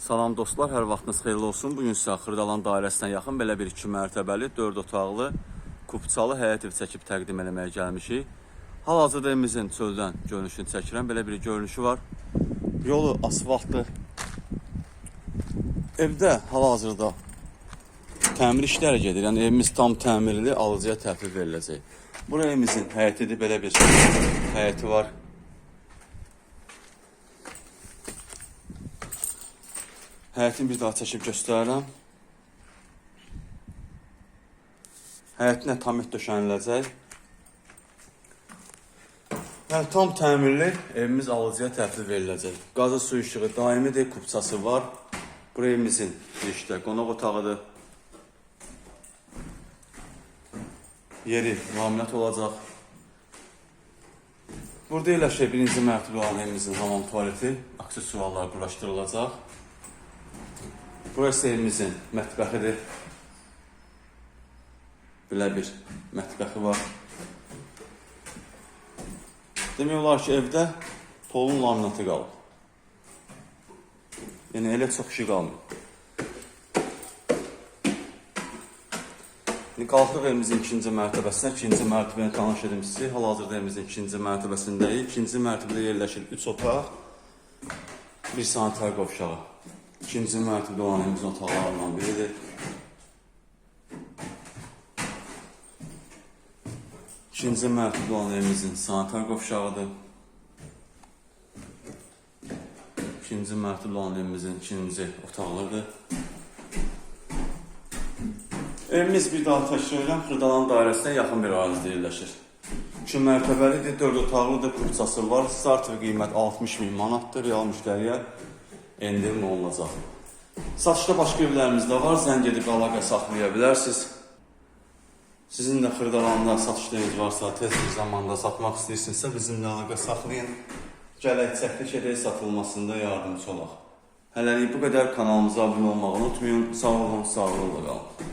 Salam dostlar, hər vaxtınız xeyirli olsun. Bu gün sizə Xırdalan dairəsinə yaxın belə bir 2 mərtəbəli, 4 otaqlı, kupçalı həyət ev çəkib təqdim eləməyə gəlmişik. Hal-hazırda evimizin çöldən görünüşünü çəkirəm. Belə bir görünüşü var. Yolu asfaltlı. Evdə hal-hazırda təmir işləri gedir. Yəni evimiz tam təmirli, alıcıya təhvil veriləcək. Bu evimizin həyətidir, belə bir həyəti var. Həyətini bir daha çəkib göstərirəm. Həyətinə tam et döşəniləcək. Yəni tam təmirli evimiz alıcıya təhvil veriləcək. Qazı su işığı daimidir, kupçası var. Bu evimizin girişdə qonaq otağıdır. Yeri müavinət olacaq. Burada yerləşir birinci mərtəbə olan evimizin hamam tualeti, aksesuarlar quraşdırılacaq. Burası evimizin mətbəxidir. Belə bir mətbəxi var. Demək olar ki, evdə polun laminatı qalıb. Yəni elə çox şey qalmır. İndi qalxdıq evimizin ikinci mərtəbəsinə. İkinci mərtəbəni tanış edim sizi. Hal-hazırda evimizin ikinci mərtəbəsindəyik. İkinci mərtəbədə yerləşir 3 otaq, bir sanitar qovşağı. İkinci mərtəbədə olan evimizin otaqlarından biridir. İkinci mərtəbədə olan evimizin sanitar qovşağıdır. İkinci mərtəbədə olan evimizin ikinci otaqlarıdır. Evimiz bir daha təkrar edirəm, Xırdalan dairəsinə yaxın bir ərazidə yerləşir. 2 mərtəbəlidir, 4 otaqlıdır, kupçası var. Start qiymət 60 min manatdır, real müştəriyə endirim olunacaq. Satışda başqa evlərimiz də var, zəng edib saxlaya bilərsiniz. Sizin də Xırdalanda satışlarınız varsa, tez bir zamanda satmaq istəyirsinizsə bizimlə əlaqə saxlayın. Gələk çəklik edək satılmasında yardımcı olaq. Hələlik bu qədər kanalımıza abunə olmağı unutmayın. Sağ olun, sağlıqla qalın.